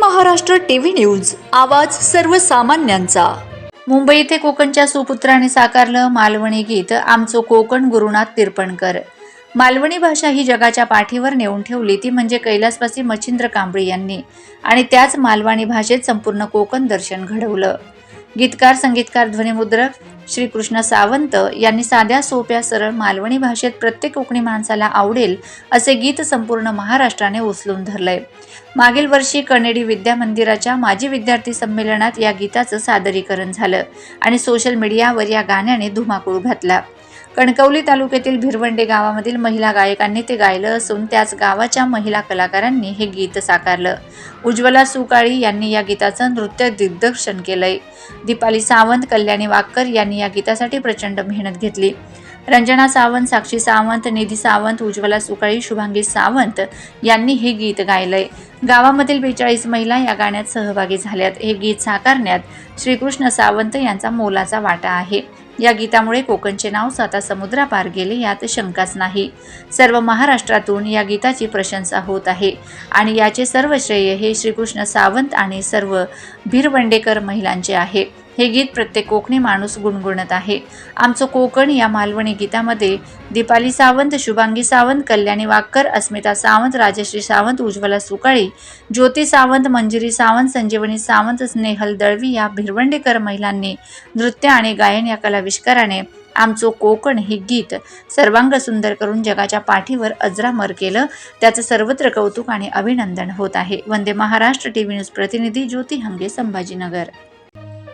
Maharashtra TV news आवाज सर्वसामान्यांचा. मुंबई येथे कोकणच्या सुपुत्राने साकारलं मालवणी गीत आमचं कोकण गुरुनाथ तिरपणकर. मालवणी भाषा ही जगाच्या पाठीवर नेऊन ठेवली ती म्हणजे कैलासवासी मच्छिंद्र कांबळी यांनी. आणि त्याच मालवणी भाषेत संपूर्ण कोकण दर्शन घडवलं. गीतकार संगीतकार ध्वनिमुद्रक श्रीकृष्ण सावंत यांनी साध्या सोप्या सरळ मालवणी भाषेत प्रत्येक कोकणी माणसाला आवडेल असे गीत संपूर्ण महाराष्ट्राने उचलून धरलंय. मागील वर्षी कनेडी विद्या मंदिराच्या माजी विद्यार्थी संमेलनात या गीताचं सादरीकरण झालं आणि सोशल मीडियावर या गाण्याने धुमाकूळ घातला. कणकवली तालुक्यातील भिरवंडे गावामधील महिला गायकांनी ते गायलं असून त्याच गावाच्या महिला कलाकारांनी हे गीत साकारलं. उज्ज्वला सुकाळी यांनी या गीताचं नृत्य दिग्दर्शन केलंय. दीपाली सावंत कल्याणी वाक्कर यांनी या गीतासाठी प्रचंड मेहनत घेतली. रंजना सावंत साक्षी सावंत निधी सावंत उज्ज्वला सुकाळी शुभांगी सावंत यांनी हे गीत गायलंय. गावामधील बेचाळीस महिला या गाण्यात सहभागी झाल्यात. हे गीत साकारण्यात श्रीकृष्ण सावंत यांचा मोलाचा वाटा आहे. या गीतामुळे कोकणचे नाव स्वतः समुद्रापार गेले यात शंकाच नाही. सर्व महाराष्ट्रातून या गीताची प्रशंसा होत आहे. आणि याचे सर्व श्रेय हे श्रीकृष्ण सावंत आणि सर्व भिरवंडेकर महिलांचे आहे. हे गीत प्रत्येक कोकणी माणूस गुणगुणत आहे. आमचं कोकण या मालवणी गीतामध्ये दीपाली सावंत शुभांगी सावंत कल्याणी वाक्कर अस्मिता सावंत राजश्री सावंत उज्ज्वला सुकाळी ज्योती सावंत मंजिरी सावंत संजीवनी सावंत स्नेहल दळवी या भिरवंडेकर महिलांनी नृत्य आणि गायन या कलाविष्काराने आमचं कोकण हे गीत सर्वांग सुंदर करून जगाच्या पाठीवर अजरामर केलं. त्याचं सर्वत्र कौतुक आणि अभिनंदन होत आहे. वंदे महाराष्ट्र टीव्ही न्यूज प्रतिनिधी ज्योती हंगे संभाजीनगर.